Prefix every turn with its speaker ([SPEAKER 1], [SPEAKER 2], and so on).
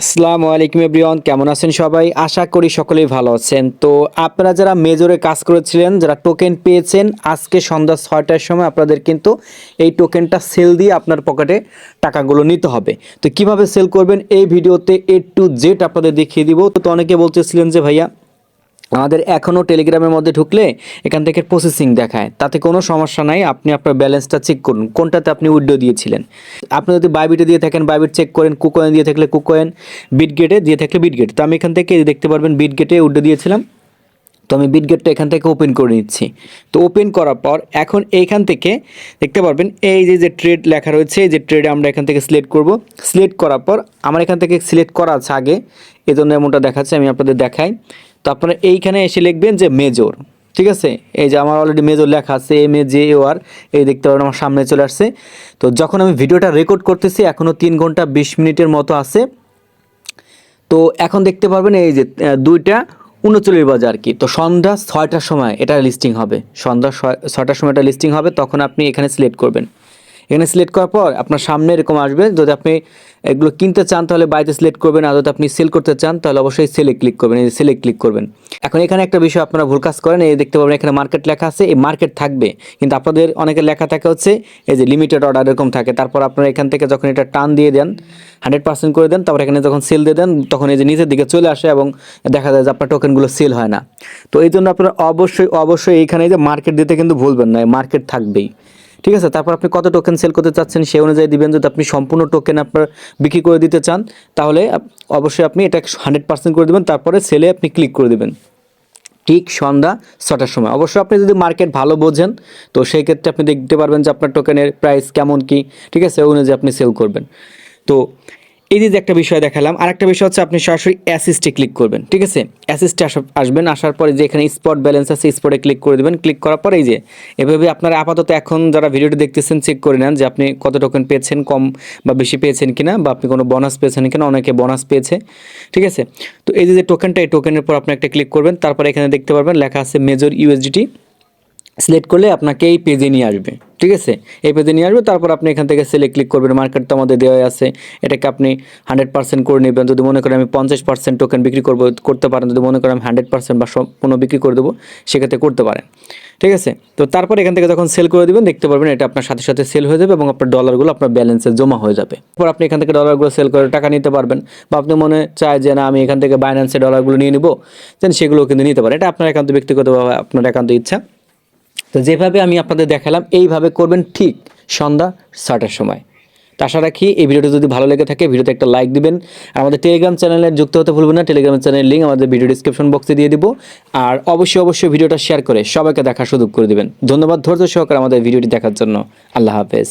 [SPEAKER 1] আসসালামু আলাইকুম এভরিওয়ান, কেমন আছেন সবাই? আশা করি সকলেই ভালো আছেন। তো আপনারা যারা মেজরে কাজ করেছিলেন, যারা টোকেন পেয়েছেন, আজকে সন্ধ্যা ছয়টার সময় আপনাদের কিন্তু এই টোকেনটা সেল দিয়ে আপনার পকেটে টাকাগুলো নিতে হবে। তো কীভাবে সেল করবেন এই ভিডিওতে এ টু জেড আপনাদের দেখিয়ে দিব। তো অনেকে বলতেছিলেন যে, ভাইয়া আমাদের এখনও টেলিগ্রামের মধ্যে ঢুকলে এখান থেকে প্রসেসিং দেখায়। তাতে কোনো সমস্যা নাই, আপনি আপনার ব্যালেন্সটা চেক করুন। কোনটাতে আপনি উইড্রো দিয়েছিলেন? আপনি যদি বাইবিটে দিয়ে থাকেন বাইবিট চেক করেন কুকয়েন দিয়ে থাকলে কুকয়েন বিটগেটে দিয়ে থাকলে বিটগেট তো আমি এখান থেকে দেখতে পারবেন বিটগেটে উইড্রো দিয়েছিলাম। তো আমি বিটগেটটা এখান থেকে ওপেন করে নিচ্ছি। তো ওপেন করার পর এখন এইখান থেকে দেখতে পারবেন, এই যে যে ট্রেড লেখা রয়েছে, এই যে ট্রেড আমরা এখান থেকে সিলেক্ট করব। সিলেক্ট করার পর আমার এখান থেকে সিলেক্ট করা আছে আগে এই জন্য এমনটা দেখাচ্ছে, আমি আপনাদের দেখাই। তো আপনারা এইখানে এসে লিখবেন যে মেজর ঠিক আছে? এই যে আমার অলরেডি মেজর লেখা আছে এম এ জে ও আর এই দেখতে পারেন আমার সামনে চলে আসছে। তো যখন আমি ভিডিওটা রেকর্ড করতেছি এখনও তিন ঘণ্টা বিশ মিনিটের মতো আছে। তো এখন দেখতে পারবেন এই যে দুইটা উনচল্লিশ বাজে আর কি। তো সন্ধ্যা ছয়টার সময় এটা লিস্টিং হবে। সন্ধ্যা ছয়- ছয়টার সময় এটা লিস্টিং হবে, তখন আপনি এখানে সিলেক্ট করবেন। এখানে সিলেক্ট করার পর আপনার সামনে এরকম আসবে। যদি আপনি এগুলো কিনতে চান, তাহলে বাইতে সিলেক্ট করবেন। আর যদি আপনি সেল করতে চান, তাহলে অবশ্যই সেলে ক্লিক করবেন। এই সেলে ক্লিক করবেন। এখন এখানে একটা বিষয় আপনারা ভুল কাজ করেন। এই দেখতে পাবেন এখানে মার্কেট লেখা আছে। এই মার্কেট থাকবে। কিন্তু আপনাদের অনেকের লেখা থাকে হচ্ছে, এই যে লিমিটেড অর্ডার এরকম থাকে। তারপর আপনারা এখান থেকে যখন এটা টান দিয়ে দেন হান্ড্রেড পার্সেন্ট করে দেন, তারপর এখানে যখন সেল দিয়ে দেন, তখন এই যে নিচের দিকে চলে আসে এবং দেখা যায় যে আপনার টোকেনগুলো সেল হয় না। তো এই জন্য আপনারা অবশ্যই অবশ্যই এইখানে এই যে মার্কেট দিতে কিন্তু ভুলবেন না। মার্কেট থাকবেই। ঠিক আছে, তারপর আপনি কত টোকেন সেল করতে চাচ্ছেন সেই অনুযায়ী দিবেন। যদি আপনি সম্পূর্ণ টোকেন আপনার বিক্রি করে দিতে চান, তাহলে অবশ্যই আপনি এটা হান্ড্রেড পার্সেন্ট করে দেবেন, তারপরে সেলে আপনি ক্লিক করে দেবেন। ঠিক সন্ধ্যা ছটার সময়। অবশ্যই আপনি যদি মার্কেট ভালো বোঝেন, তো সেই ক্ষেত্রে আপনি দেখতে পারবেন যে আপনার টোকেনের প্রাইস কেমন কি, ঠিক আছে ওই অনুযায়ী আপনি সেল করবেন। তো এই যে একটা বিষয় দেখালাম আর একটা বিষয় হচ্ছে আপনি সরাসরি অ্যাসিস্টে ক্লিক করবেন, ঠিক আছে? অ্যাসিস্টে আসবেন, আসার পরে যে এখানে স্পট ব্যালেন্স আছে স্পটে ক্লিক করে দেবেন ক্লিক করার পরে এই যে, এভাবে আপনারা আপাতত এখন যারা ভিডিওটি দেখতেছেন চেক করে নেন যে আপনি কত টোকেন পেয়েছেন, কম বা বেশি পেয়েছেন কিনা, বা আপনি কোনো বোনাস পেয়েছেন কিনা, অনেকে বোনাস পেয়েছে, ঠিক আছে? তো এই যে টোকেনটা এই টোকেনের পর আপনি একটা ক্লিক করবেন, তারপরে এখানে দেখতে পারবেন লেখা আছে মেজর ইউএসডিটি সিলেক্ট করলে আপনাকে এই পেজে নিয়ে আসবে। ঠিক আছে? এই পেজে নিয়ে আসবে, তারপর আপনি এখান থেকে সেলে ক্লিক করবেন মার্কেট তো আমাদের দেওয়া আছে। এটাকে আপনি হান্ড্রেড পার্সেন্ট করে নেবেন। যদি মনে করেন আমি পঞ্চাশ পার্সেন্ট টোকেন বিক্রি করব, করতে পারেন। যদি মনে করেন আমি হান্ড্রেড পার্সেন্ট বা সম্পূর্ণ বিক্রি করে দেবো, সেক্ষেত্রে করতে পারেন। ঠিক আছে? তো তারপর এখান থেকে যখন সেল করে দেবেন, দেখতে পারবেন এটা আপনার সাথে সাথে সেল হয়ে যাবে এবং আপনার ডলারগুলো আপনার ব্যালেন্সে জমা হয়ে যাবে। তারপর আপনি এখান থেকে ডলারগুলো সেল করে টাকা নিতে পারবেন বা আপনি মনে চায় যে, না, আমি এখান থেকে বাইন্যান্সে ডলারগুলো নিয়ে নিবো দেন সেগুলো কিন্তু নিতে পারেন। এটা আপনার একান্ত ব্যক্তিগতভাবে আপনার একান্ত ইচ্ছা। তো যেভাবে আমি আপনাদের দেখালাম, এইভাবে করবেন ঠিক সন্ধ্যা ছটার সময়। তো আশা রাখি এই ভিডিওটি যদি ভালো লেগে থাকে, ভিডিওতে একটা লাইক দিবেন। আর আমাদের টেলিগ্রাম চ্যানেলে যুক্ত হতে ভুলবেন না টেলিগ্রাম চ্যানেলের লিঙ্ক আমাদের ভিডিও ডিসক্রিপশন বক্সে দিয়ে দিব। আর অবশ্যই অবশ্যই ভিডিওটা শেয়ার করে সবাইকে দেখার সুযোগ করে দিবেন। ধন্যবাদ ধৈর্য সহকারে আমাদের ভিডিওটি দেখার জন্য। আল্লাহ হাফেজ।